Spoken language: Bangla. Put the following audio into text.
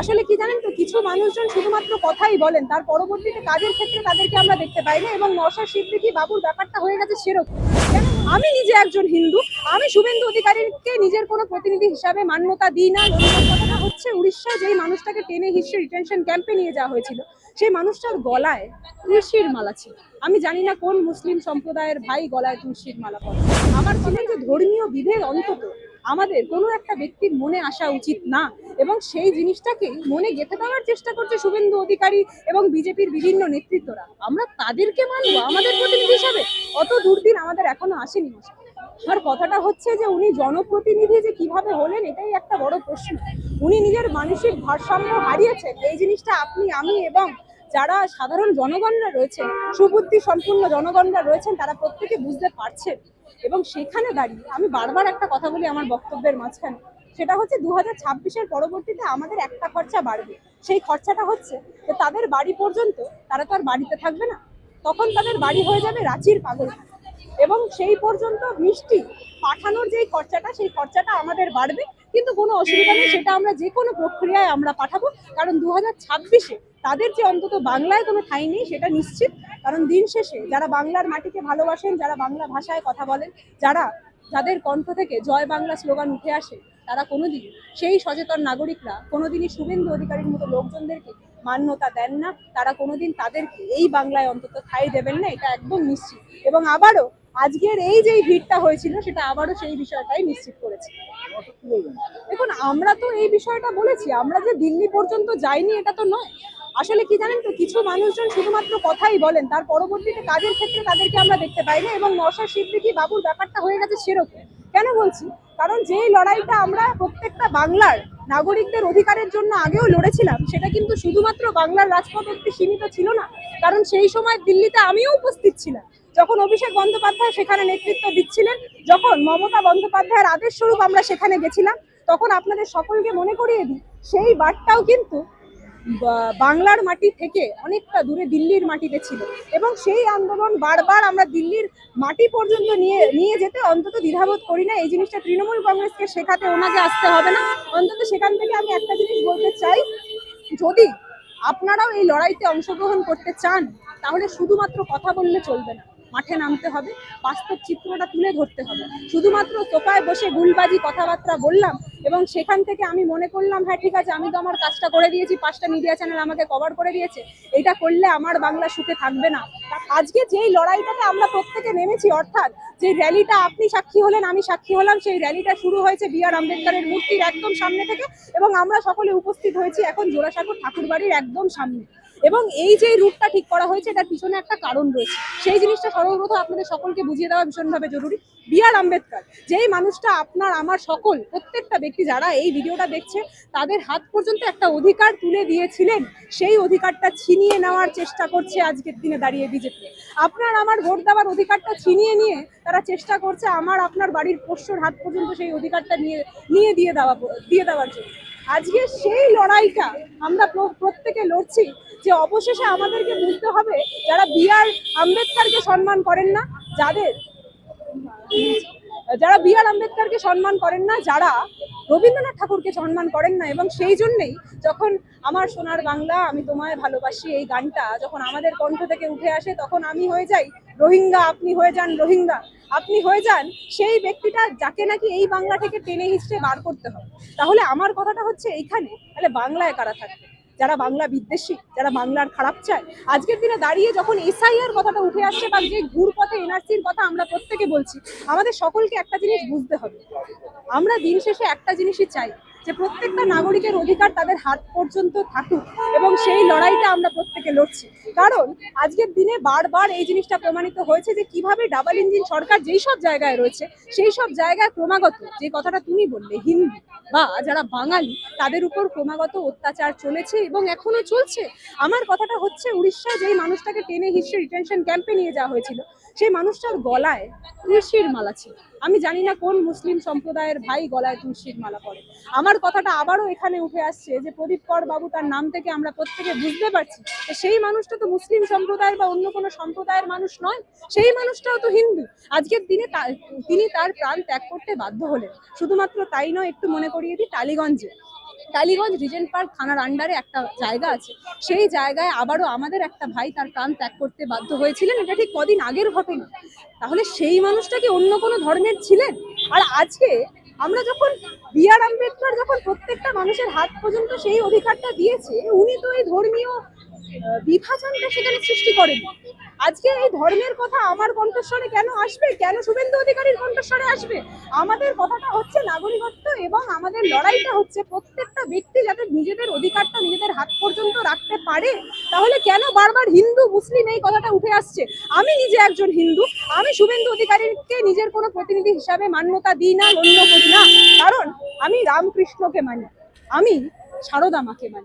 আসলে কি জানেন তো, কিছু মানুষজন শুধুমাত্র কথাই বলেন, তার পরবর্তীতে কাজের ক্ষেত্রে তাদেরকে আমরা দেখতে পাই না এবং নশা সিদ্দিকি বাবুর ব্যাপারটা হয়ে গেছে সেরকম। আমি নিজে একজন হিন্দু, আমি শুভেন্দু অধিকারীকে নিজের কোনো প্রতিনিধি হিসাবে মান্যতা দিই না। কথাটা হচ্ছে উড়িষ্যায় যেই মানুষটাকে টেনে হিস্ট্রি রিটেনশন ক্যাম্পে নিয়ে যাওয়া হয়েছিল, সেই মানুষটার গলায় তুলসীর মালা ছিল। আমি জানি না কোন মুসলিম সম্প্রদায়ের ভাই গলায় তুলসীর মালা পরে। আমার যে ধর্মীয় বিভেদ অন্তত আমাদের কোনো একটা ব্যক্তির মনে আসা উচিত না। এবং সেই জিনিসটাকে মনে গেঁথে দেওয়ার চেষ্টা করছে শুভেন্দু অধিকারী এবং বিজেপির বিভিন্ন নেতৃত্বরা। আমরা তাদেরকে মানবো, আমাদের প্রতিনিধি হিসাবে। অত দুর্দিন আমাদের এখনও আসেনি আর কথাটা হচ্ছে যে উনি জনপ্রতিনিধি যে কীভাবে হলেন, এটাই একটা বড় প্রশ্ন। উনি নিজের মানসিক ভারসাম্য হারিয়েছেন। এই জিনিসটা আপনি, আমি এবং যারা সাধারণ জনগণরা রয়েছেন, সুবুদ্ধি সম্পূর্ণ জনগণরা রয়েছেন, তারা প্রত্যেকে বুঝতে পারছেন। এবং সেখানে দাঁড়িয়ে আমি বারবার একটা কথা বলি আমার বক্তব্যের মাঝখানে। সেটা হচ্ছে দু হাজার ছাব্বিশের পরবর্তীতে আমাদের একটা খরচা বাড়বে। সেই খরচাটা হচ্ছে যে তাদের বাড়ি পর্যন্ত তারা তো আর বাড়িতে থাকবে না। তখন তাদের বাড়ি হয়ে যাবে রাঁচির পাগল এবং সেই পর্যন্ত মিষ্টি পাঠানোর যেই খরচাটা, সেই খরচাটা আমাদের বাড়বে। কিন্তু কোনো অসুবিধা নেই, সেটা আমরা যে কোনো প্রক্রিয়ায় আমরা পাঠাবো। কারণ দু হাজার ছাব্বিশে তাদের যে অন্তত বাংলায় কোনো ঠাঁই নেই, সেটা নিশ্চিত। কারণ দিন শেষে যারা বাংলার মাটিকে ভালোবাসেন, যারা বাংলা ভাষায় কথা বলেন, যারা যাদের কণ্ঠ থেকে জয় বাংলা স্লোগান উঠে আসে, তারা কোনোদিন সেই সচেতন নাগরিকরা কোনোদিনই শুভেন্দু অধিকারীর মতো লোকজনদেরকে মান্যতা দেন না। তারা কোনোদিন তাদেরকে এই বাংলায় অন্তত ঠাঁই দেবেন না, এটা একদম নিশ্চিত। এবং আবারও আজকের এই যে ভিড়টা হয়েছিল, সেটা আবারও সেই বিষয়টাই নিশ্চিত করেছে। দেখুন, আমরা তো এই বিষয়টা বলেছি, আমরা যে দিল্লি পর্যন্ত যাইনি, এটা তো নয়। আসলে কি জানেন তো, কিছু মানুষজন শুধুমাত্র কথাই বলেন, তার পরবর্তীতে কাজের ক্ষেত্রে তাদেরকে আমরা দেখতে পাই না, এবং নশা সিদ্দিকি বাবুর ব্যাপারটা হয়ে গেছে সেরকম। কেন বলছি? কারণ যেই লড়াইটা আমরা প্রত্যেকটা বাংলার নাগরিকদের অধিকারের জন্য আগেও লড়েছিলাম, সেটা কিন্তু শুধুমাত্র বাংলার রাজপথ অব্দি সীমিত ছিল না। কারণ সেই সময় দিল্লিতে আমিও উপস্থিত ছিলাম। যখন অভিষেক বন্দ্যোপাধ্যায় সেখানে নেতৃত্ব দিচ্ছিলেন, যখন মমতা বন্দ্যোপাধ্যায়ের আদেশ স্বরূপ আমরা সেখানে গেছিলাম, তখন আপনাদের সকলকে মনে করিয়ে দিই, সেই বার্তাও কিন্তু বাংলার মাটি থেকে অনেকটা দূরে দিল্লির মাটিতে ছিল। এবং সেই আন্দোলন বারবার আমরা দিল্লির মাটি পর্যন্ত নিয়ে নিয়ে যেতে অন্তত দ্বিধাবোধ করি না। এই জিনিসটা তৃণমূল কংগ্রেসকে শেখাতে ওনাকে আসতে হবে না। অন্তত সেখান থেকে আমি একটা জিনিস বলতে চাই, যদি আপনারাও এই লড়াইতে অংশগ্রহণ করতে চান, তাহলে শুধুমাত্র কথা বললে চলবে না। মাঠে নামতে হবে, বাস্তব চিত্রটা তুলে ধরতে হবে। শুধুমাত্র সোফায় বসে গুলবাজি কথাবার্তা বললাম এবং সেখান থেকে আমি মনে করলাম হ্যাঁ ঠিক আছে, আমি তো আমার কাজটা করে দিয়েছি, পাঁচটা মিডিয়া চ্যানেল আমাকে কভার করে দিয়েছে, এটা করলে আমার বাংলা সুখে থাকবে না। আজকে যেই লড়াইটাতে আমরা প্রত্যেকে নেমেছি, অর্থাৎ যে র্যালিটা আপনি সাক্ষী হলেন, আমি সাক্ষী হলাম, সেই র্যালিটা শুরু হয়েছে বি আর আম্বেদকরের মূর্তির একদম সামনে থেকে এবং আমরা সকলে উপস্থিত হয়েছি এখন জোড়াসাঁকোর ঠাকুরবাড়ির একদম সামনে। এবং এই যে রুটটা ঠিক করা হয়েছে তার পিছনে একটা কারণ রয়েছে। সেই জিনিসটা সর্বপ্রথম আপনাদের সকলকে বুঝিয়ে দেওয়া ভীষণভাবে জরুরি। বি আর আম্বেদকর, যেই মানুষটা আপনার, আমার সকল, প্রত্যেকটা ব্যক্তি যারা এই ভিডিওটা দেখছে, তাদের হাত পর্যন্ত একটা অধিকার তুলে দিয়েছিলেন। সেই অধিকারটা ছিনিয়ে নেওয়ার চেষ্টা করছে আজকের দিনে দাঁড়িয়ে বিজেপি। আপনার, আমার ভোট দেওয়ার অধিকারটা ছিনিয়ে নিয়ে তারা চেষ্টা করছে আমার, আপনার বাড়ির পোষ্যর হাত পর্যন্ত সেই অধিকারটা নিয়ে নিয়ে দিয়ে দেওয়া, দিয়ে দেওয়ার জন্য। আজকে সেই লড়াইটা আমরা প্র- প্রত্যেকে লড়ছি যে অবশেষে আমাদেরকে বুঝতে হবে যারা বি আর আম্বেদকরকে সম্মান করেন না, যাদের যারা বি আর আম্বেদকরকে সম্মান করেন না, যারা রবীন্দ্রনাথ ঠাকুরকে সম্মান করেন না এবং সেই জন্যেই যখন আমার সোনার বাংলা, আমি তোমায় ভালোবাসি এই গানটা, যখন আমাদের কণ্ঠ থেকে উঠে আসে, তখন আমি হয়ে যাই রোহিঙ্গা, আপনি হয়ে যান রোহিঙ্গা। আপনি হয়ে যান সেই ব্যক্তিটা যাকে নাকি এই বাংলা থেকে টেনে হিসেবে বার করতে হবে। তাহলে আমার কথাটা হচ্ছে এইখানে, তাহলে বাংলায় কারা থাকবে? যারা বাংলা বিদ্বেষী, যারা বাংলার খারাপ চায়, আজকের দিনে দাঁড়িয়ে যখন এসআইআর কথাটা উঠে আসছে বা যে ঘুরপথে এনআরসির কথা আমরা প্রত্যেকে বলছি, আমাদের সকলকে একটা জিনিস বুঝতে হবে। আমরা দিন শেষে একটা জিনিসই চাই যে প্রত্যেকটা নাগরিকের অধিকার তাদের হাত পর্যন্ত থাকুক এবং সেই লড়াইটা আমরা প্রত্যেকে লড়ছি। কারণ আজকের দিনে বারবার এই জিনিসটা প্রমাণিত হয়েছে যে কীভাবে ডাবল ইঞ্জিন সরকার যেই সব জায়গায় রয়েছে, সেই সব জায়গায় ক্রমাগত, যে কথাটা তুমি বললে, হিন্দি বা যারা বাঙালি, তাদের উপর ক্রমাগত অত্যাচার চলেছে এবং এখনও চলছে। আমার কথাটা হচ্ছে উড়িষ্যায় যেই মানুষটাকে টেনে হিস্ট্রি রিটেনশন ক্যাম্পে নিয়ে যাওয়া হয়েছিল সেই মানুষটার গলায় তুলসীর মালা ছিল। আমি জানি না কোন মুসলিম সম্প্রদায়ের ভাই গলায় তুলসীর মালা পরে। আমার কথাটা আবারও এখানে উঠে আসছে যে প্রদীপ কর বাবু তার নাম থেকে আমরা প্রত্যেকে বুঝতে পারছি সেই মানুষটা তো মুসলিম সম্প্রদায়ের বা অন্য কোনো সম্প্রদায়ের মানুষ নয়, সেই মানুষটাও তো হিন্দু। আজকের দিনে তিনি তার প্রাণ ত্যাগ করতে বাধ্য হলেন। শুধুমাত্র তাই নয়, একটু মনে করিয়ে দিই, টালিগঞ্জে। টালিগঞ্জ রিজেন্ট পার্ক থানার আন্ডারে একটা জায়গা আছে। সেই জায়গায় আবারও আমাদের একটা ভাই তার প্রাণ ত্যাগ করতে বাধ্য হয়েছিলেন। এটা ঠিক কদিন আগের ঘটনা। তাহলে সেই মানুষটা কি অন্য কোনো ধর্মের ছিলেন? আর আজকে আমরা যখন বি আর আম্বেদকর যখন প্রত্যেকটা মানুষের হাত পর্যন্ত সেই অধিকারটা দিয়েছে, উনি তো এই ধর্মীয় বিভাজনটা সেখানে সৃষ্টি করেন আজকে এই ধর্মের কথা আমার কণ্ঠস্বরে কেন আসবে? কেন শুভেন্দু অধিকারীর কণ্ঠস্বরে আসবে? আমাদের কথাটা হচ্ছে নাগরিকত্ব এবং আমাদের লড়াইটা হচ্ছে প্রত্যেকটা ব্যক্তি যাতে নিজেদের অধিকারটা নিজেদের হাত পর্যন্ত রাখতে পারে। তাহলে কেন বারবার হিন্দু, মুসলিম এই কথাটা উঠে আসছে? আমি নিজে একজন হিন্দু, আমি শুভেন্দু অধিকারীকে নিজের কোনো প্রতিনিধি হিসাবে মান্যতা দিই না, গণ্য করি না। কারণ আমি রামকৃষ্ণকে মানি, আমি সারদা মাকে মানি।